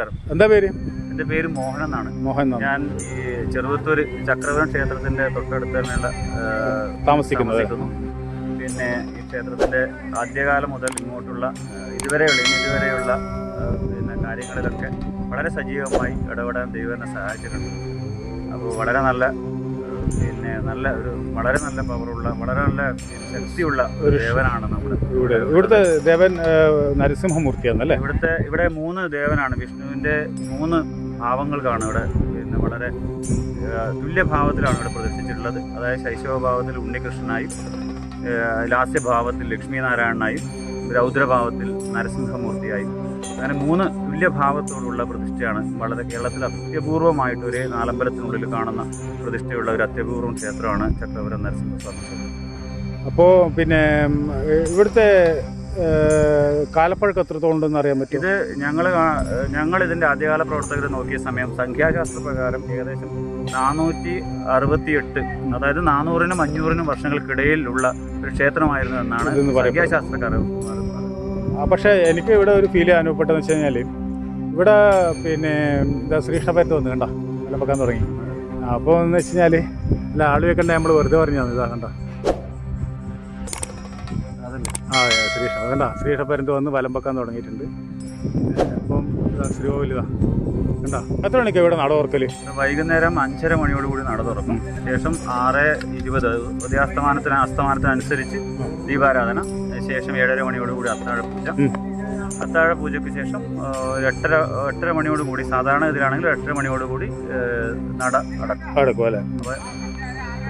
നമസ്കാരം. എന്താ പേര്? എന്റെ പേര് മോഹൻ എന്നാണ്. മോഹൻ ഞാൻ ഈ ചെറുവത്തൂർ ചക്രവരം ക്ഷേത്രത്തിന്റെ തൊട്ടടുത്ത് തന്നെയുള്ള താമസിക്കുന്നത്. താമസിക്കുന്നു. പിന്നെ ഈ ക്ഷേത്രത്തിന്റെ ആദ്യകാലം മുതൽ ഇങ്ങോട്ടുള്ള ഇതുവരെയുള്ള ഇനി ഇതുവരെയുള്ള പിന്നെ കാര്യങ്ങളിലൊക്കെ വളരെ സജീവമായി ഇടപെടാൻ ദൈവനെ സഹായിച്ചിട്ടുണ്ട്. അപ്പോൾ വളരെ നല്ല പിന്നെ നല്ല ഒരു വളരെ നല്ല പവറുള്ള വളരെ നല്ല ശക്തിയുള്ള ഒരു ദേവനാണ് നമ്മുടെ ഇവിടെ ഇവിടുത്തെ ദേവൻ നരസിംഹമൂർത്തിയാണല്ലേ ഇവിടുത്തെ ഇവിടെ മൂന്ന് ദേവനാണ് വിഷ്ണുവിന്റെ മൂന്ന് ഭാവങ്ങൾക്കാണ് ഇവിടെ. പിന്നെ വളരെ തുല്യഭാവത്തിലാണ് ഇവിടെ പ്രദർശിച്ചിട്ടുള്ളത്. അതായത് ശൈശവഭാവത്തിൽ ഉണ്ണികൃഷ്ണനായും ലാസ്യഭാവത്തിൽ ലാസ്യഭാവത്തിൽ ലക്ഷ്മീനാരായണനായും രൗദ്രഭാവത്തിൽ നരസിംഹമൂർത്തിയായും. അങ്ങനെ മൂന്ന് തുല്യഭാവത്തോടുള്ള പ്രതിഷ്ഠയാണ് വളരെ കേരളത്തിൽ അത്യപൂർവമായിട്ട് ഒരേ നാലമ്പലത്തിനുള്ളിൽ കാണുന്ന പ്രതിഷ്ഠയുള്ള ഒരു അത്യപൂർവം ക്ഷേത്രമാണ് ചക്രപുരം നരസിംഹസ്വാമി ക്ഷേത്രം അപ്പോൾ പിന്നെ ഇവിടുത്തെ കാലപ്പഴക്കം എത്രത്തോളം ഉണ്ടെന്ന് അറിയാൻ പറ്റും ഇത് ഞങ്ങൾ ഞങ്ങൾ ഇതിന്റെ ആദ്യകാല പ്രവർത്തകർ നോക്കിയ സമയം സംഖ്യാശാസ്ത്ര പ്രകാരം ഏകദേശം നാനൂറ്റി അറുപത്തിയെട്ട് അതായത് നാനൂറിനും അഞ്ഞൂറിനും വർഷങ്ങൾക്കിടയിലുള്ള ഒരു ക്ഷേത്രമായിരുന്നു എന്നാണ്. സംഖ്യാശാസ്ത്രക്കാർ ആ, പക്ഷേ എനിക്ക് ഇവിടെ ഒരു ഫീൽ അനുഭവപ്പെട്ടതെന്ന് വെച്ച് കഴിഞ്ഞാൽ ഇവിടെ പിന്നെ ഇതാ ശ്രീകൃഷ്ണപരത്ത് വന്ന് കണ്ട? വിലമ്പക്കാൻ തുടങ്ങി. അപ്പോൾ എന്ന് വെച്ച് കഴിഞ്ഞാൽ അല്ല ആൾ വെക്കണ്ട നമ്മൾ വെറുതെ പറഞ്ഞാണ് ഇതാ കണ്ട? അതല്ലേ. ആ ശ്രീകൃഷ്ണ കണ്ട? ശ്രീകൃഷ്ണപരത്ത് വന്ന് വലമ്പക്കാൻ തുടങ്ങിയിട്ടുണ്ട്. അപ്പം ഇതാ ശ്രീകോവിൽ ഇതാ. കണ്ട? എത്ര മണിക്കാണ് ഇവിടെ നട ഓർക്കൽ വൈകുന്നേരം അഞ്ചര മണിയോടുകൂടി നട തുറക്കും. ശേഷം ആറ് ഇരുപത് ഉദയാസ്തമാനത്തിന് അസ്തമാനത്തിനനുസരിച്ച് ദീപാരാധന. ശേഷം ഏഴര മണിയോടുകൂടി അത്താഴ പൂജ. അത്താഴ പൂജയ്ക്ക് ശേഷം എട്ടര എട്ടര മണിയോട് കൂടി സാധാരണ ഇതിലാണെങ്കിൽ എട്ടര മണിയോട് കൂടി നട അടക്കും. അടക്കും അല്ലേ?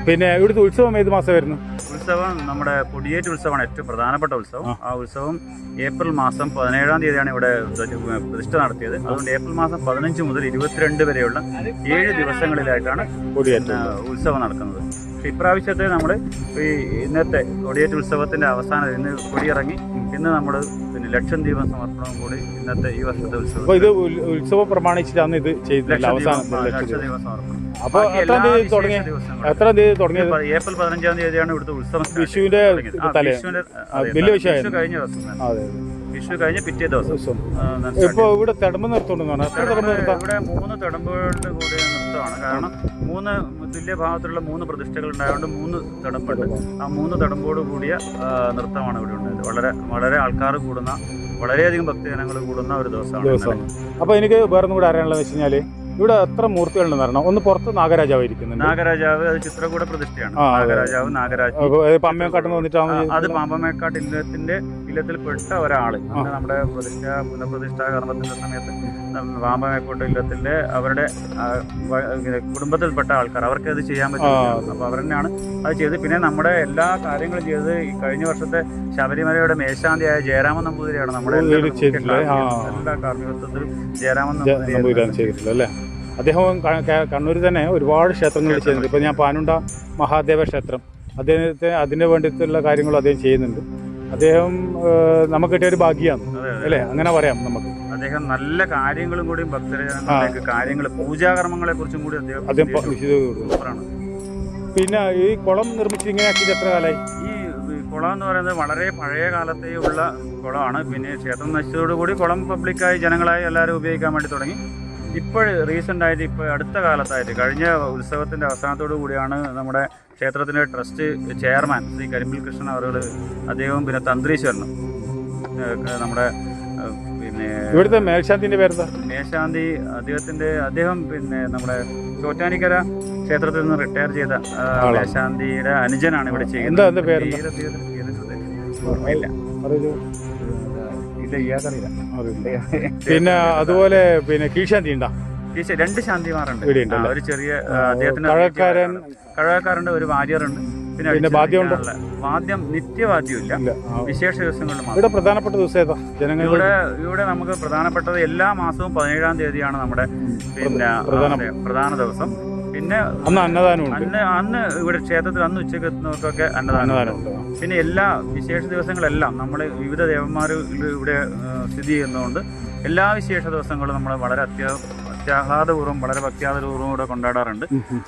പിന്നെ ഇവിടുത്തെ ഉത്സവം ഏത് മാസം വരുന്നു? ഉത്സവം നമ്മുടെ കൊടിയേറ്റ് ഉത്സവമാണ് ഏറ്റവും പ്രധാനപ്പെട്ട ഉത്സവം. ആ. ഉത്സവം ഏപ്രിൽ മാസം പതിനേഴാം തീയതിയാണ് ഇവിടെ പ്രതിഷ്ഠ നടത്തിയത്. അതുകൊണ്ട് ഏപ്രിൽ മാസം പതിനഞ്ച് മുതൽ ഇരുപത്തിരണ്ട് വരെയുള്ള ഏഴ് ദിവസങ്ങളിലായിട്ടാണ് ഉത്സവം നടക്കുന്നത്. ഇപ്രാവശ്യത്തെ നമ്മൾ ഈ ഇന്നത്തെ കൊടിയേറ്റ് ഉത്സവത്തിന്റെ അവസാനം ഇന്ന് കൊടിയിറങ്ങി ഇന്ന് നമ്മൾ പിന്നെ ലക്ഷം ദീപം സമർപ്പണവും കൂടി ഇന്നത്തെ ഈ വർഷത്തെ ഉത്സവം ഇത് ഉത്സവം പ്രമാണിച്ചിട്ടാണ് ഇത് ചെയ്തത് അവസാനം. ലക്ഷദീപം. സമർപ്പണം. അപ്പോൾ എത്ര തീയതി വിശേഷ തുടങ്ങിയ എത്ര തീയതി തുടങ്ങി ഏപ്രിൽ പതിനഞ്ചാം തീയതിയാണ് ഇവിടുത്തെ ഉത്സവം വിഷുവിന്റെ വലിയ വിഷയമായിരുന്നു. കഴിഞ്ഞ ദിവസം. അതെ വിഷു കഴിഞ്ഞ പിറ്റേ ദിവസം. ഇപ്പോൾ ഇവിടെ തെടമ്പ് എത്ര തെടമ്പ് ഇവിടെ നിർത്താം. ഇവിടെ മൂന്ന് തിടമ്പുകളുടെ കൂടെ നൃത്തമാണ് കാരണം മൂന്ന് തുല്യ ഭാഗത്തുള്ള മൂന്ന് പ്രതിഷ്ഠകൾ ഉണ്ടായതുകൊണ്ട് മൂന്ന് തടമ്പുണ്ട്. ആ മൂന്ന് തടമ്പോട് കൂടിയ നൃത്തമാണ് ഇവിടെ ഉണ്ടായത്. വളരെ വളരെ ആൾക്കാർ കൂടുന്ന വളരെയധികം ഭക്തജനങ്ങൾ കൂടുന്ന ഒരു ദിവസമാണ് ദിവസമാണ്. അപ്പോൾ എനിക്ക് വേറൊന്നും കൂടെ അറിയാനുള്ളത് വെച്ച് കഴിഞ്ഞാൽ ഇവിടെ എത്ര മൂർത്തികളുണ്ടെന്ന് പറഞ്ഞാൽ ഒന്ന് പുറത്ത് നാഗരാജാവ് ഇരിക്കുന്നുണ്ട്. നാഗരാജാവ് അത് ചിത്രകൂട പ്രതിഷ്ഠയാണ്. നാഗരാജാവ് നാഗരാജ് കട്ടന്ന് വന്നിട്ടാണ് അത് പാമ്പമേക്കാട്ട് ഇല്ലത്തിന്റെ ഇല്ലത്തിൽപ്പെട്ട ഒരാൾ അങ്ങനെ നമ്മുടെ പ്രതിഷ്ഠ പുനഃപ്രതിഷ്ഠാ കർമ്മത്തിന്റെ സമയത്ത് പാമ്പമേക്കോട്ട് ഇല്ലത്തിന്റെ അവരുടെ കുടുംബത്തിൽപ്പെട്ട ആൾക്കാർ അവർക്ക് അത് ചെയ്യാൻ പറ്റും അപ്പോൾ അപ്പൊ അവർ തന്നെയാണ് അത് ചെയ്ത് പിന്നെ നമ്മുടെ എല്ലാ കാര്യങ്ങളും ചെയ്ത് ഈ കഴിഞ്ഞ വർഷത്തെ ശബരിമലയുടെ മേശാന്തിയായ ജയരാമൻ നമ്പൂതിരിയാണ്. നമ്മുടെ എല്ലാ കാർമ്മികത്വത്തിലും ജയരാമൻ നമ്പൂതിരി അദ്ദേഹം കണ്ണൂരിൽ തന്നെ ഒരുപാട് ക്ഷേത്രങ്ങൾ ചെയ്യുന്നുണ്ട് ഇപ്പോൾ ഞാൻ പാനുണ്ട മഹാദേവ ക്ഷേത്രം അദ്ദേഹത്തെ അതിന് വേണ്ടിയിട്ടുള്ള കാര്യങ്ങളും അദ്ദേഹം ചെയ്യുന്നുണ്ട്. അദ്ദേഹം നമുക്ക് കിട്ടിയ ഒരു ഭാഗ്യമാണ്. അല്ലേ? അങ്ങനെ പറയാം നമുക്ക്. അദ്ദേഹം നല്ല കാര്യങ്ങളും കൂടി ഭക്തജനങ്ങളിലേക്ക് കാര്യങ്ങൾ പൂജാകർമ്മങ്ങളെ കുറിച്ചും കൂടി അദ്ദേഹം അദ്ദേഹം പിന്നെ ഈ കുളം നിർമ്മിച്ച് ഇങ്ങനെ എത്ര കാലമായി ഈ കുളം എന്ന് പറയുന്നത് വളരെ പഴയ കാലത്തേ ഉള്ള കുളമാണ്. പിന്നെ ക്ഷേത്രം നശിച്ചതോടുകൂടി കുളം പബ്ലിക്കായി ജനങ്ങളായി എല്ലാവരും ഉപയോഗിക്കാൻ വേണ്ടി തുടങ്ങി. ഇപ്പോൾ റീസെന്റ് ആയിട്ട് ഇപ്പോൾ അടുത്ത കാലത്തായിട്ട് കഴിഞ്ഞ ഉത്സവത്തിന്റെ അവസാനത്തോടു കൂടിയാണ് നമ്മുടെ ക്ഷേത്രത്തിന്റെ ട്രസ്റ്റ് ചെയർമാൻ ശ്രീ കരിമ്പിൽ കൃഷ്ണൻ അവർ അദ്ദേഹവും പിന്നെ തന്ത്രീശ്വരനും നമ്മുടെ പിന്നെ ഇവിടുത്തെ മേൽശാന്തിന്റെ പേരെന്താ? മേൽശാന്തി അദ്ദേഹത്തിന്റെ അദ്ദേഹം പിന്നെ നമ്മുടെ ചോറ്റാനിക്കര ക്ഷേത്രത്തിൽ നിന്ന് റിട്ടയർ ചെയ്ത മേൽശാന്തിയുടെ മേശാന്തിയുടെ അനുജനാണ് ഇവിടെ ചെയ്യുന്നത്. പേര്? പേര് ഇല്ല ഇയാൾക്കറിയില്ല പിന്നെ അതുപോലെ പിന്നെ കീഴ്ശാന്തി ഉണ്ടോ? കീശ രണ്ട് ശാന്തിമാരുണ്ട്. ഇവിടെ ഉണ്ടല്ലേ? ആ, ഒരു ചെറിയ ആ, അദ്ദേഹത്തിന് കഴക്കാരൻ കഴകക്കാരുണ്ട് ഒരു വാര്യറുണ്ട്. പിന്നെ വാദ്യമുണ്ടോ? വാദ്യം നിത്യവാദ്യമില്ല. ഇല്ല. ആ. വിശേഷ ദിവസങ്ങളിൽ മാത്രം. ഇവിടെ പ്രധാനപ്പെട്ട ദിവസം ഏതാ? ജനങ്ങൾ ഇവിടെ ഇവിടെ നമുക്ക് പ്രധാനപ്പെട്ടത് എല്ലാ മാസവും പതിനേഴാം തീയതിയാണ് നമ്മുടെ പിന്നെ ആ, അതെ, പ്രധാന ദിവസം. പിന്നെ അന്ന് അന്നദാനം അന്ന് അന്ന് ഇവിടെ ക്ഷേത്രത്തിൽ അന്ന് ഉച്ചയ്ക്ക് എത്തുന്നവർക്കൊക്കെ അന്നദാനം പിന്നെ എല്ലാ വിശേഷ ദിവസങ്ങളെല്ലാം നമ്മൾ വിവിധ ദേവന്മാർ ഇവിടെ സ്ഥിതി ചെയ്യുന്നതുകൊണ്ട് എല്ലാ വിശേഷ ദിവസങ്ങളും നമ്മൾ വളരെ അത്യ അത്യാഹ്ലാദപൂർവം വളരെ ഭക്തിയാദപൂർവം കൂടെ കൊണ്ടാടാറുണ്ട്.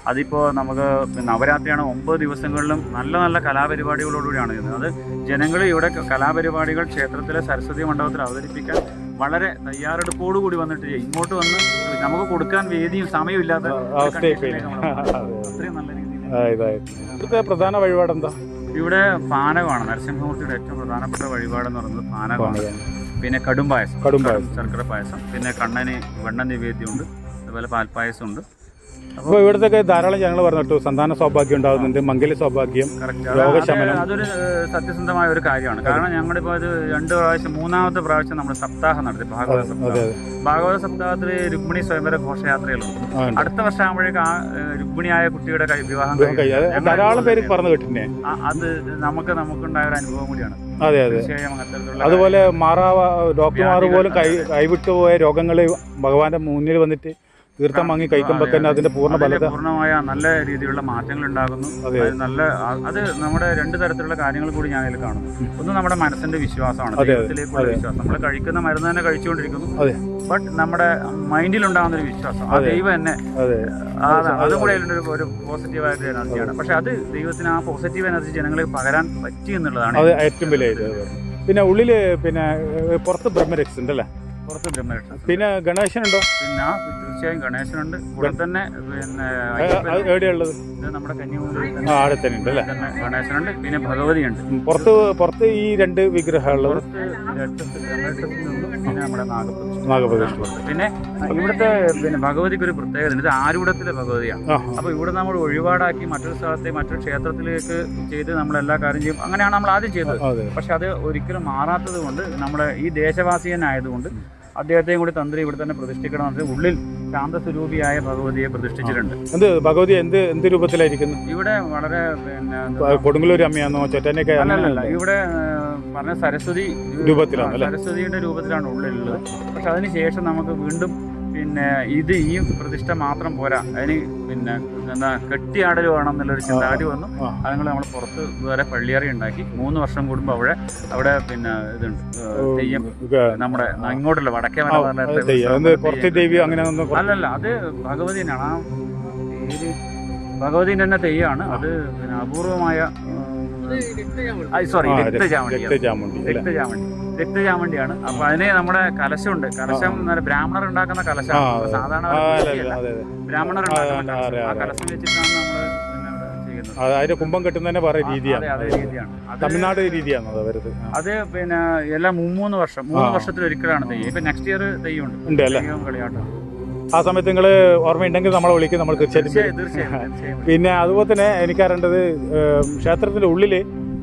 അതിപ്പോൾ നമുക്ക് നവരാത്രിയാണ് ഒമ്പത് ദിവസങ്ങളിലും നല്ല നല്ല കലാപരിപാടികളോടുകൂടിയാണ് ചെയ്യുന്നത് അത് ജനങ്ങൾ ഇവിടെ കലാപരിപാടികൾ ക്ഷേത്രത്തിലെ സരസ്വതി മണ്ഡപത്തിൽ അവതരിപ്പിക്കാൻ വളരെ തയ്യാറെടുപ്പോടുകൂടി വന്നിട്ട്. ഇങ്ങോട്ട് വന്ന് നമുക്ക് കൊടുക്കാൻ വേദിയും സമയവും ഇല്ലാത്ത. അത്രയും നല്ല രീതിയിൽ പ്രധാന വഴിപാട് എന്താ ഇവിടെ പാനകമാണ്. നരസിംഹമൂർത്തിയുടെ ഏറ്റവും പ്രധാനപ്പെട്ട വഴിപാടെന്ന് പറയുന്നത് പാനകമാണ്. പിന്നെ കടുംപായസം. കടുംപായസം. കടും പായസം. ശർക്കര പായസം. പിന്നെ കണ്ണന് വെണ്ണ നിവേദ്യമുണ്ട്. അതുപോലെ പാൽപ്പായസം ഉണ്ട് അപ്പോൾ ഇവിടുത്തെ ധാരാളം ജനങ്ങൾ പറഞ്ഞിട്ടു സന്താന സൗഭാഗ്യം ഉണ്ടാകുന്നുണ്ട് മംഗല്യ സൗഭാഗ്യം രോഗശമനം. അതൊരു സത്യസന്ധമായ ഒരു കാര്യമാണ്. കാരണം ഞങ്ങളിപ്പോൾ ഇത് രണ്ട് പ്രാവശ്യം മൂന്നാമത്തെ പ്രാവശ്യം നമ്മൾ സപ്താഹം നടത്തി ഭാഗവത സപ്താഹം. ഭാഗവത സപ്താഹത്തിൽ രുക്മിണി സ്വയംവര ഘോഷയാത്രകളുണ്ട് അടുത്ത വർഷം ആകുമ്പോഴേക്ക് ആ രുക്മിണിയായ കുട്ടിയുടെ കൈ- വിവാഹം. ധാരാളം പേര് പറഞ്ഞു കേട്ടിനെ അത് നമുക്ക് നമുക്കുണ്ടായ ഒരു അനുഭവം കൂടിയാണ്. അതെ അതെ. അതുപോലെ മാറാവ ഡോക്ടർമാർ പോലും കൈ കൈവിട്ടു പോയ രോഗങ്ങൾ ഭഗവാന്റെ മുന്നിൽ വന്നിട്ട് തീർത്ഥം വാങ്ങി കഴിക്കുമ്പോൾ തന്നെ അതിന്റെ പൂർണ ഫലത പൂർണമായ നല്ല രീതിയിലുള്ള മാറ്റങ്ങൾ ഉണ്ടാകുന്നു. നല്ല അത് നമ്മുടെ രണ്ട് തരത്തിലുള്ള കാര്യങ്ങൾ കൂടി ഞാൻ അതിൽ കാണുന്നു. ഒന്ന് നമ്മുടെ മനസ്സിന്റെ വിശ്വാസമാണ് ദൈവത്തിലേക്കുള്ള വിശ്വാസം. നമ്മൾ കഴിക്കുന്ന മരുന്ന് തന്നെ കഴിച്ചുകൊണ്ടിരിക്കുന്നു. ബട്ട് നമ്മുടെ മൈൻഡിൽ ഉണ്ടാകുന്ന ഒരു വിശ്വാസം. ആ. ദൈവം തന്നെ അതെ. കൂടെ അതിലൊരു ഒരു പോസിറ്റീവായിട്ട് എനർജിയാണ്. പക്ഷെ അത് ദൈവത്തിന് ആ പോസിറ്റീവ് എനർജി ജനങ്ങളെ പകരാൻ പറ്റി എന്നുള്ളതാണ് ഏറ്റവും വലിയ പിന്നെ ഉള്ളിൽ പിന്നെ പുറത്ത് ബ്രഹ്മരക്സ് ഉണ്ടല്ലേ? പുറത്ത് ബ്രഹ്മരക്ഷ പിന്നെ ഗണേശൻ ഉണ്ടോ പിന്നെ തീർച്ചയായും ഗണേശനുണ്ട്. ഇവിടെ തന്നെ പിന്നെ എവിടെയുള്ളത്? ഇത് നമ്മുടെ കന്യാകുമാരി ആ ആടെ തന്നെ ഉണ്ട് അല്ലേ? തന്നെ ഗണേശനുണ്ട് പിന്നെ ഭഗവതി ഉണ്ട് പുറത്ത് പുറത്ത് ഈ രണ്ട് വിഗ്രഹമുള്ളത് പുറത്ത് നിന്നും പിന്നെ നമ്മുടെ പിന്നെ ഇവിടുത്തെ പിന്നെ ഭഗവതിക്ക് ഒരു പ്രത്യേകത ഇത് ആരൂഢത്തിലെ ഭഗവതിയാണ്. ആ. അപ്പൊ ഇവിടെ നമ്മൾ ഒഴിവാടാക്കി മറ്റൊരു സ്ഥലത്തെ മറ്റൊരു ക്ഷേത്രത്തിലേക്ക് ചെയ്ത് നമ്മൾ എല്ലാ കാര്യം ചെയ്യും. അങ്ങനെയാണ് നമ്മൾ ആദ്യം ചെയ്തത്. അതെ. പക്ഷെ അത് ഒരിക്കലും മാറാത്തത് കൊണ്ട് നമ്മുടെ ഈ ദേശവാസിയനായതുകൊണ്ട് അദ്ദേഹത്തെയും കൂടി തന്ത്രി ഇവിടെ തന്നെ പ്രതിഷ്ഠിക്കണമെന്ന് ഉള്ളിൽ ശാന്തസ്വരൂപിയായ ഭഗവതിയെ പ്രതിഷ്ഠിച്ചിട്ടുണ്ട്. എന്ത് ഭഗവതി എന്ത് എന്ത് രൂപത്തിലായിരിക്കുന്നു? ഇവിടെ വളരെ പിന്നെ കൊടുങ്ങലൂർ കൊടുങ്ങല്ലൂർ അമ്മയാണോ ചൊറ്റനൊക്കെ അല്ലല്ല ഇവിടെ പറഞ്ഞ സരസ്വതി രൂപത്തിലാണ്? സരസ്വതിയുടെ രൂപത്തിലാണ് ഉള്ളിലുള്ളത്. പക്ഷെ അതിനുശേഷം നമുക്ക് വീണ്ടും പിന്നെ ഇത് ഈ പ്രതിഷ്ഠ മാത്രം പോരാ. അതിന് പിന്നെ എന്താ കെട്ടിയാടൽ വേണം എന്നുള്ളൊരു ചിന്താഗതി വന്നു. അതുങ്ങൾ നമ്മൾ പുറത്ത് വേറെ പള്ളിയറി ഉണ്ടാക്കി. മൂന്ന് വർഷം കൂടുമ്പോൾ അവിടെ അവിടെ പിന്നെ ഇതുണ്ട്. തെയ്യം. നമ്മുടെ ഇങ്ങോട്ടല്ല വടക്കേ അല്ലല്ല അത് ഭഗവതിനാണ് ആ പേര് ഭഗവതിന്റെ തന്നെ തെയ്യാണ്. അത് പിന്നെ അപൂർവമായ സോറി രക്തചാമണ്ടി രക്തചാമണ്ടി രക്തചാമുണ്ടി ചെയ്യാൻ വേണ്ടിയാണ്. അപ്പൊ അതിന് നമ്മുടെ കലശമുണ്ട്. കലശം ബ്രാഹ്മണർ ഉണ്ടാക്കുന്ന കലശമാണ് സാധാരണ. ബ്രാഹ്മണർ ഉണ്ടാക്കുന്ന ആ, കലശം. വെച്ചിട്ടാണ് നമ്മൾ അതിന്റെ കുംഭം പറയുന്ന രീതിയാണ്. തമിഴ്നാട് രീതിയാണ് അത് പിന്നെ എല്ലാ മൂന്ന് വർഷം. മൂന്ന്. വർഷത്തിൽ ഒരിക്കലാണ് തെയ്യം. ഇപ്പൊ നെക്സ്റ്റ് ഇയർ തെയ്യം ഉണ്ട് കളിയാട്ടം. ആ സമയത്ത് നിങ്ങൾ ഓർമ്മയുണ്ടെങ്കിൽ നമ്മളെ വിളിക്കും. നമ്മൾ തീർച്ചയായിട്ടും പിന്നെ അതുപോലെ തന്നെ എനിക്കറിയേണ്ടത് ക്ഷേത്രത്തിന്റെ ഉള്ളിൽ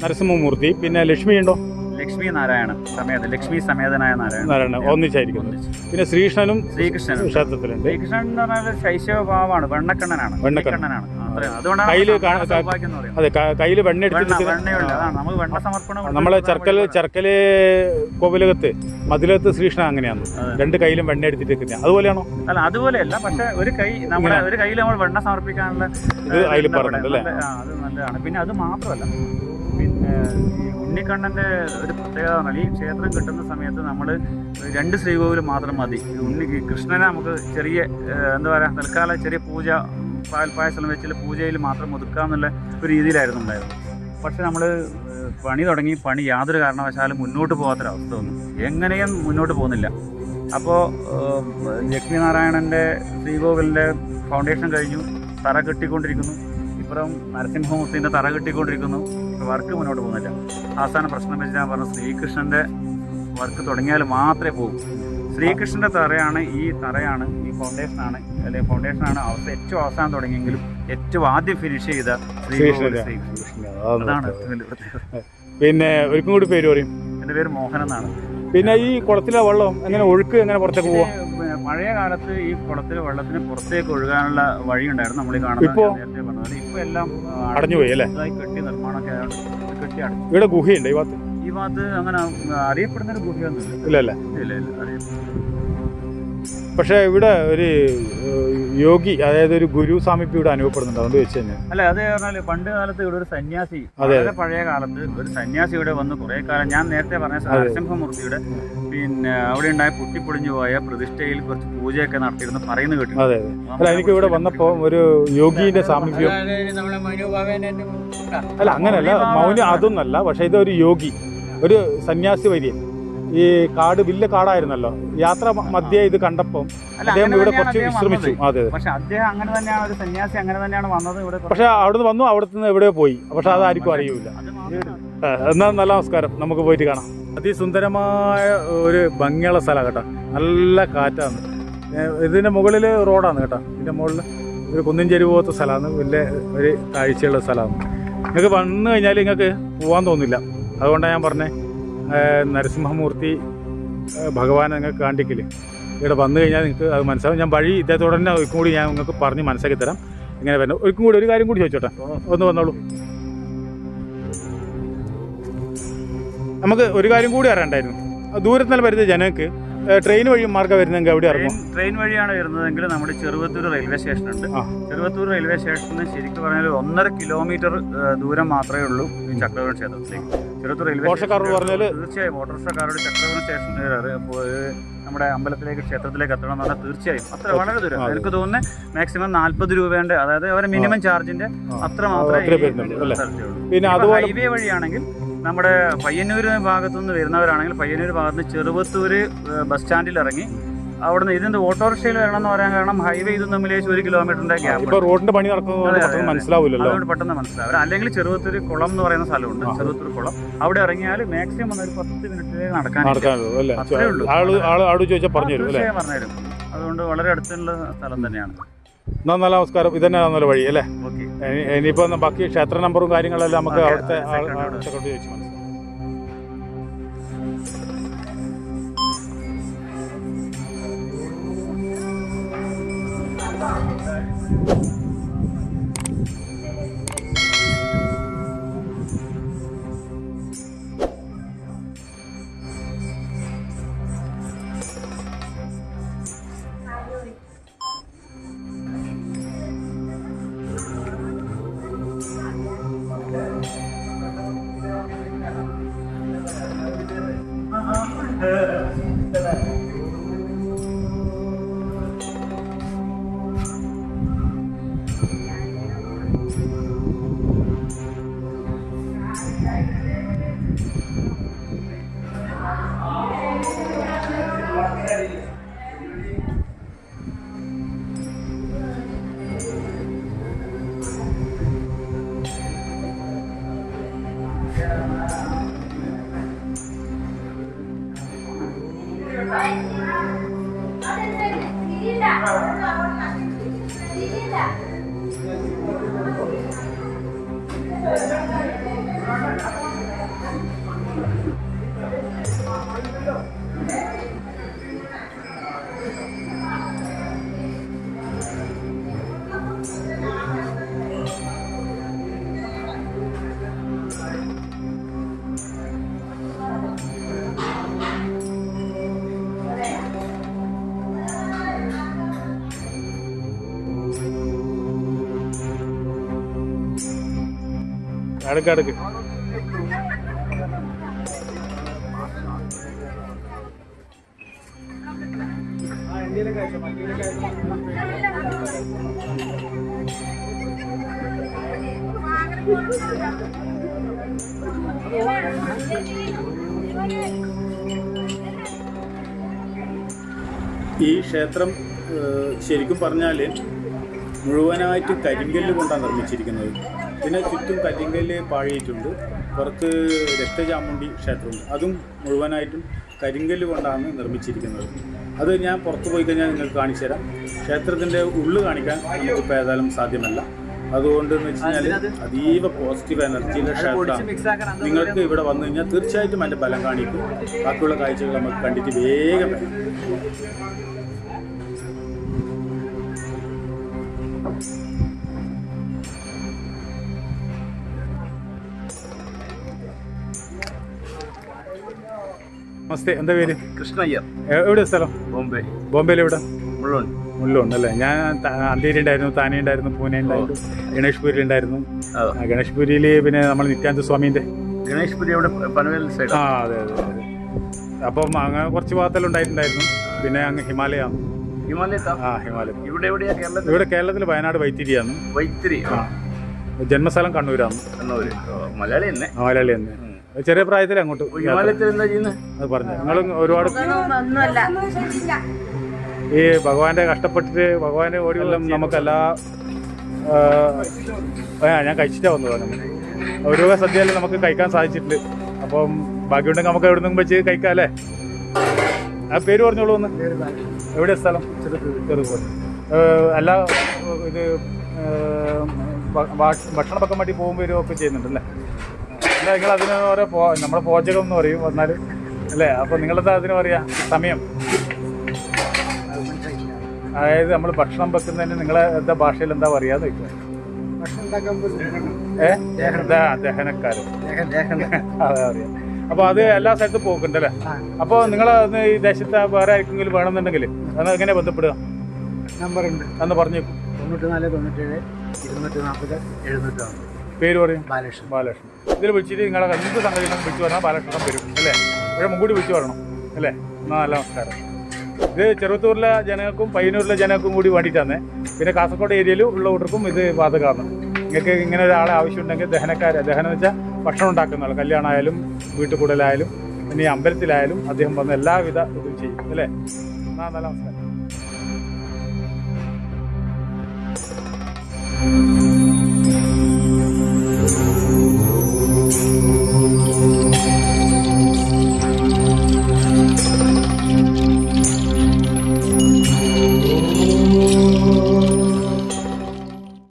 നരസിംഹമൂർത്തി പിന്നെ ലക്ഷ്മി ഉണ്ടോ? ലക്ഷ്മി നാരായണൻ സമേത ലക്ഷ്മി സമേതനായ നാരായണൻ. നാരായണ ഒന്നിച്ചായിരിക്കുന്നു. പിന്നെ ശ്രീകൃഷ്ണനും ശ്രീകൃഷ്ണനും. ക്ഷേത്രത്തിലുണ്ട്. ശ്രീകൃഷ്ണൻ എന്ന് പറഞ്ഞാൽ ശൈശവ ഭാവമാണ് വെണ്ണക്കണ്ണനാണ്. വെണ്ണക്കണ്ണനാണ്. അത്രയും. അതുകൊണ്ടാണ് കയ്യിൽ നമ്മൾ കാ- എന്ന് പറയുന്നത്. അതെ വെണ്ണ എടുത്തിട്ട് നമ്മളെ വഴിപാടാണ്. ചെർക്കൽ കോവിലകത്ത് മതിലകത്ത് ശ്രീകൃഷ്ണ അങ്ങനെയാണ്. രണ്ട് കയ്യിലും വെണ്ണ എടുത്തിട്ട് അതുപോലെയാണോ? അല്ല അതുപോലെയല്ല. പക്ഷെ ഒരു കൈ നമ്മുടെ. ഒരു കയ്യിൽ നമ്മൾ വെണ്ണ സമർപ്പിക്കാനുള്ള ഇത് അതിൽ പറഞ്ഞിട്ടുണ്ട് അല്ലേ? അത് നല്ലതാണ്. പിന്നെ അത് മാത്രമല്ല പിന്നെ ഈ ഉണ്ണിക്കണ്ണന്റെ ഒരു പ്രത്യേകത പറഞ്ഞാൽ ഈ ക്ഷേത്രം കിട്ടുന്ന സമയത്ത് നമ്മൾ രണ്ട് ശ്രീകോവിൽ മാത്രം മതി. ഉണ്ണി കൃഷ്ണനെ നമുക്ക് ചെറിയ എന്താ പറയുക തൽക്കാല ചെറിയ പൂജ പാൽപ്പായസം വെച്ചിൽ പൂജയിൽ മാത്രം ഒതുക്കാമെന്നുള്ള ഒരു രീതിയിലായിരുന്നു ഉണ്ടായിരുന്നത്. പക്ഷെ നമ്മൾ പണി തുടങ്ങി പണി യാതൊരു കാരണവശാലും മുന്നോട്ട് പോകാത്തൊരവസ്ഥ ഒന്നും എങ്ങനെയും മുന്നോട്ട് പോകുന്നില്ല. അപ്പോൾ ലക്ഷ്മിനാരായണന്റെ ശ്രീകോവിലിന്റെ ഫൗണ്ടേഷൻ കഴിഞ്ഞു. തറ കെട്ടിക്കൊണ്ടിരിക്കുന്നു. ഇപ്പുറം നരസിംഹമൂർത്തിന്റെ തറ കെട്ടിക്കൊണ്ടിരിക്കുന്നു. വർക്ക് മുന്നോട്ട് പോകുന്നില്ല. അവസാന പ്രശ്നം വെച്ച് ഞാൻ പറഞ്ഞു ശ്രീകൃഷ്ണന്റെ വർക്ക് തുടങ്ങിയാൽ മാത്രമേ പോകൂ. ശ്രീകൃഷ്ണന്റെ തറയാണ് ഈ തറയാണ് ഈ ഫൗണ്ടേഷൻ ഫൗണ്ടേഷനാണ് അല്ലെങ്കിൽ ഫൗണ്ടേഷനാണ് അവസ്ഥ ഏറ്റവും അവസാനം തുടങ്ങിയെങ്കിലും ഏറ്റവും ആദ്യം ഫിനിഷ് ചെയ്ത ശ്രീകൃഷ്ണന്റെ. അതാണ് പിന്നെ ഒരിക്കും കൂടി പേര് പറയും. എന്റെ പേര് മോഹൻ എന്നാണ്. പിന്നെ ഈ കുളത്തിലെ വെള്ളം എങ്ങനെ ഒഴുക്ക് എങ്ങനെ പുറത്തേക്ക് പോവാ? പഴയ കാലത്ത് ഈ കുളത്തിലെ വെള്ളത്തിന് പുറത്തേക്ക് ഒഴുകാനുള്ള വഴി ഉണ്ടായിരുന്നു നമ്മൾ കാണുന്നത്. ഇപ്പോ? ഇപ്പൊ എല്ലാം അടഞ്ഞുപോയി അല്ലേ? കെട്ടി നിർമ്മാണമൊക്കെ കെട്ടി അടച്ചു. ഇവിടെ ഗുഹയുണ്ട് ഈ ഭാഗത്ത്. ഈ ഭാഗത്ത് അങ്ങനെ അറിയപ്പെടുന്ന ഒരു ഗുഹയൊന്നും ഇല്ല. ഇല്ല അല്ലേ ഇല്ല ഇല്ല അറിയപ്പെടുന്ന പക്ഷേ ഇവിടെ ഒരു യോഗി അതായത് ഒരു ഗുരു സാമീപ്യം ഇവിടെ അനുഭവപ്പെടുന്നുണ്ട്. അതുകൊണ്ട് വെച്ച് കഴിഞ്ഞാൽ. അല്ല അത് പറഞ്ഞാൽ പണ്ട് കാലത്ത് ഇവിടെ ഒരു സന്യാസി അതായത് വളരെ പഴയ കാലത്ത് ഒരു സന്യാസി ഇവിടെ വന്ന് കുറെ കാലം ഞാൻ നേരത്തെ പറഞ്ഞ. നരസിംഹമൂർത്തിയുടെ പിന്നെ അവിടെ ഉണ്ടായ പൊട്ടിപ്പൊളിഞ്ഞു പോയ പ്രതിഷ്ഠയിൽ കുറച്ച് പൂജയൊക്കെ നടത്തിയിരുന്നു പറയുന്നു കേട്ടു അതെ അല്ല എനിക്ക് ഇവിടെ വന്നപ്പോ ഒരു യോഗിന്റെ സാമീപ്യം അല്ല അങ്ങനല്ല. മൗനം അതൊന്നല്ല പക്ഷേ ഇതൊരു യോഗി. ഒരു സന്യാസി വര്യൻ ഈ കാട് വലിയ കാടായിരുന്നല്ലോ. യാത്ര മധ്യേ ഇത് കണ്ടപ്പം അദ്ദേഹം ഇവിടെ കുറച്ച് വിശ്രമിച്ചു. അതെ പക്ഷെ അവിടുന്ന് വന്നു അവിടുത്തെ നിന്ന് എവിടെയോ പോയി. പക്ഷെ അറിയൂല ആർക്കും അറിയൂല. എന്നാ നല്ല നമസ്കാരം. നമുക്ക് പോയിട്ട് കാണാം. അതിസുന്ദരമായ ഒരു ഭംഗിയുള്ള സ്ഥലം കേട്ടോ. നല്ല കാറ്റാണ്. ഇതിന്റെ മുകളിൽ റോഡാണ് കേട്ടോ. ഇതിന്റെ മുകളിൽ ഒരു കുന്നിൻ ചെരുവ് പോലത്തെ സ്ഥലമാണ്. വലിയ ഒരു കാഴ്ചയുള്ള സ്ഥലമാണ്. നിങ്ങൾക്ക് വന്നു കഴിഞ്ഞാൽ നിങ്ങൾക്ക് പോകാൻ തോന്നില്ല. അതുകൊണ്ടാണ് ഞാൻ പറഞ്ഞത് നരസിംഹമൂർത്തി ഭഗവാൻ നിങ്ങൾക്ക് കാണിക്കില്ലേ ഇവിടെ വന്നു കഴിഞ്ഞാൽ നിങ്ങൾക്ക് അത് മനസ്സിലാവും. ഞാൻ വഴി ഇദ്ദേഹത്തോടെ തന്നെ ഒരിക്കും കൂടി ഞാൻ നിങ്ങൾക്ക് പറഞ്ഞ് മനസ്സിലാക്കി തരാം. ഇങ്ങനെ വരണം. ഒരിക്കും കൂടി ഒരു കാര്യം കൂടി ചോദിച്ചോട്ടെ? ഒന്ന് വന്നോളൂ. നമുക്ക് ഒരു കാര്യം കൂടി അറിയണ്ടായിരുന്നു. ദൂരത്ത് നിന്ന് വരുന്ന ജനങ്ങൾക്ക് ട്രെയിൻ വഴി മാർഗം വരുന്നെങ്കിൽ അവിടെ ഇറങ്ങും? ട്രെയിൻ വഴിയാണ് വരുന്നതെങ്കിൽ നമ്മുടെ ചെറുവത്തൂർ റെയിൽവേ സ്റ്റേഷൻ ഉണ്ട് ചെറുവത്തൂർ റെയിൽവേ സ്റ്റേഷനിൽ ശരിക്കും പറഞ്ഞാൽ ഒന്നര കിലോമീറ്റർ ദൂരം മാത്രമേ ഉള്ളൂ ഈ ചക്രവർത്തി ക്ഷേത്രത്തിലേക്ക്. ചെറുവത്തൂർ റെയിൽവേ സ്റ്റേഷൻ പറഞ്ഞാൽ തീർച്ചയായും ഓട്ടോറിക്ഷക്കാരോട് ചക്രവർത്തി സ്റ്റേഷനിൽ നമ്മുടെ അമ്പലത്തിലേക്ക് ക്ഷേത്രത്തിലേക്ക് എത്തണം എന്ന് പറഞ്ഞാൽ തീർച്ചയായും. അത്ര വളരെ ദൂരം. എനിക്ക് തോന്നുന്നത് മാക്സിമം നാല്പത് രൂപയുണ്ട് അതായത് അവരെ മിനിമം ചാർജിന്റെ അത്ര മാത്രമേ. പിന്നെ ഹൈവേ വഴിയാണെങ്കിൽ നമ്മുടെ പയ്യന്നൂർ ഭാഗത്തു നിന്ന് വരുന്നവരാണെങ്കിൽ പയ്യന്നൂർ ഭാഗത്ത് നിന്ന് ചെറുവത്തൂര് ബസ് സ്റ്റാൻഡിൽ ഇറങ്ങി. അവിടുന്ന് ഇതിന്റെ ഓട്ടോറിക്ഷയിൽ വരണം എന്ന് പറയാൻ കാരണം ഹൈവേ ഇതും തമ്മിൽ ഒരു കിലോമീറ്ററിന്റെ ഗ്യാപ്പ് ഇപ്പൊ റോഡിന്റെ പണി നടക്കുന്നത് അതെ. മനസ്സിലാവില്ലല്ലോ അതുകൊണ്ട് പെട്ടെന്ന് മനസ്സിലാവും അല്ലെങ്കിൽ ചെറുപത്തൂര് കുളം എന്ന് പറയുന്ന സ്ഥലമുണ്ട്. ചെറുപത്തൂർ കുളം. അവിടെ ഇറങ്ങിയാൽ മാക്സിമം ഒരു പത്ത് മിനിറ്റിലേക്ക് നടക്കാൻ പറഞ്ഞുതരും അതുകൊണ്ട് വളരെ അടുത്തുള്ള സ്ഥലം തന്നെയാണ്. നമസ്കാരം. ഇതന്നെ നല്ല വഴി അല്ലേ? ഓക്കെ. ഇനി- ഇനിയിപ്പോ ബാക്കി ക്ഷേത്ര നമ്പറും കാര്യങ്ങളെല്ലാം നമുക്ക് അവിടുത്തെ സെക്രട്ടറി ചോദിച്ച് അടുക്ക് അടുക്ക്. ഈ ക്ഷേത്രം ശരിക്കും പറഞ്ഞാൽ മുഴുവനായിട്ട് കരിങ്കല്ല് കൊണ്ടാണ് നിർമ്മിച്ചിരിക്കുന്നത്. പിന്നെ ചുറ്റും കരിങ്കല്ല് പാഴിയിട്ടുണ്ട് പുറത്ത് രക്തചാമുണ്ടി ക്ഷേത്രമുണ്ട്. അതും മുഴുവനായിട്ടും കരിങ്കല്ല് കൊണ്ടാണ് നിർമ്മിച്ചിരിക്കുന്നത്. അത് ഞാൻ പുറത്ത് പോയി കഴിഞ്ഞാൽ നിങ്ങൾക്ക് കാണിച്ചു തരാം. ക്ഷേത്രത്തിന്റെ ഉള്ളു കാണിക്കാൻ നമുക്കിപ്പോൾ ഏതായാലും സാധ്യമല്ല. അതുകൊണ്ട് എന്ന് വെച്ച് കഴിഞ്ഞാൽ അതീവ പോസിറ്റീവ് എനർജിയുടെ ക്ഷേത്രമാണ്. നിങ്ങൾക്ക് ഇവിടെ വന്നു കഴിഞ്ഞാൽ തീർച്ചയായിട്ടും അതിന്റെ ബലം കാണിക്കും. ബാക്കിയുള്ള കാഴ്ചകൾ നമുക്ക് കണ്ടിട്ട് വേഗം നമസ്തേ എന്താ പേര്? കൃഷ്ണയ്യർ എവിടെ സ്ഥലം? ബോംബെ. ബോംബെയിൽ എവിടെ? മുള്ളുണ്ട് മുള്ളുണ്ട് അല്ലേ? ഞാൻ അന്തേരി ഉണ്ടായിരുന്നു താനെ ഉണ്ടായിരുന്നു പൂനെ ഉണ്ടായിരുന്നു ഗണേഷ് പുരി ഉണ്ടായിരുന്നു. ആ. ആ, ഗണേഷ് പുരിയിൽ പിന്നെ നമ്മൾ നിത്യാനന്ദ സ്വാമിന്റെ ഗണേഷ്പുരി അവിടെ പനവേൽ സൈഡ് ആ. അതെ അതെ അതെ. അപ്പം അങ്ങനെ കുറച്ച് ഭാഗത്തെല്ലാം ഉണ്ടായിട്ടുണ്ടായിരുന്നു. പിന്നെ അങ്ങ് ഹിമാലയത്താ? ആ ഹിമാലയം. ഇവിടെ ഇവിടെ കേരളത്തിൽ വയനാട് വൈത്തിരിയാണ്. വൈത്തിരി. ജന്മസ്ഥലം കണ്ണൂരാണ്. കണ്ണൂര്. ഓ, മലയാളി തന്നെ. മലയാളി തന്നെ. ചെറിയ പ്രായത്തിൽ അങ്ങോട്ട് അത് പറഞ്ഞു. നിങ്ങൾ ഒരുപാട് ഈ ഭഗവാന്റെ കഷ്ടപ്പെട്ടിട്ട് ഭഗവാന്റെ ഓടിവെല്ലാം നമുക്കെല്ലാ ഞാൻ കഴിച്ചിട്ടാ വന്നത് അങ്ങനെ. ഒരു വക സദ്യയെല്ലാം നമുക്ക് കഴിക്കാൻ സാധിച്ചിട്ടുണ്ട് അപ്പം ബാക്കിയുണ്ടെങ്കിൽ നമുക്ക് എവിടെ നിന്നും വെച്ച് കഴിക്കാം അല്ലേ? ആ പേര് പറഞ്ഞോളൂ ഒന്ന്. എവിടെ സ്ഥലം? ചെറുപ്പൂർ അല്ല ഇത് ഭക്ഷണം വെക്കാൻ വേണ്ടി പോകുമ്പോൾ ഒക്കെ ചെയ്യുന്നുണ്ടല്ലേ? അല്ല നിങ്ങൾ അതിന് ഓരോ പോ നമ്മുടെ പോചകം എന്ന് പറയും വന്നാൽ അല്ലേ? അപ്പോൾ നിങ്ങളെന്താ അതിന് പറയാ? സമയം. അതായത് നമ്മൾ ഭക്ഷണം വെക്കുന്നതിന് നിങ്ങളെ എന്താ ഭാഷയിൽ എന്താ പറയാന്ന് ചോദിക്കുക ദഹനക്കാരൻ അതെ അറിയാം അപ്പോൾ അത് എല്ലാ സ്ഥലത്തും പോക്കുണ്ടല്ലേ അപ്പോൾ നിങ്ങൾ ഈ ദേശത്ത് വേറെ ആർക്കെങ്കിലും വേണമെന്നുണ്ടെങ്കിൽ അത് എങ്ങനെ ബന്ധപ്പെടുക? നമ്പറുണ്ട്. അന്ന് പറഞ്ഞു തൊണ്ണൂറ്റി നാല് തൊണ്ണൂറ്റേഴ് ഇരുന്നൂറ്റി നാൽപ്പത് എഴുന്നൂറ്റി പേര് പറയും. ബാലകൃഷ്ണൻ. ബാലകൃഷ്ണൻ. ഇതിൽ വിളിച്ചിട്ട് നിങ്ങളുടെ എന്ത് സംഗതി വിളിച്ചു പറഞ്ഞാൽ ബാലകൃഷ്ണൻ വരും അല്ലേ? ഇവിടെ മുൻകൂട്ടി വിളിച്ചു പറയണം അല്ലേ? എന്നാൽ നല്ല നമസ്കാരം. ഇത് ചെറുത്തൂരിലെ ജനങ്ങൾക്കും പയ്യന്നൂരിലെ ജനങ്ങൾക്കും കൂടി വേണ്ടിയിട്ടാണ്. പിന്നെ കാസർഗോഡ് ഏരിയയിൽ ഉള്ളവർക്കും ഇത് ബാധകമാണ്. നിങ്ങൾക്ക് ഇങ്ങനെ ഒരാളെ ആവശ്യമുണ്ടെങ്കിൽ ദഹനക്കാർ ദഹനം എന്ന് വെച്ചാൽ ഭക്ഷണം ഉണ്ടാക്കുന്ന ആൾ കല്യാണമായാലും വീട്ടിൽ പിന്നെ ഇനി അമ്പലത്തിലായാലും അദ്ദേഹം വന്ന എല്ലാവിധ ഇതും ചെയ്യും അല്ലേ? എന്നാൽ നല്ല നമസ്കാരം.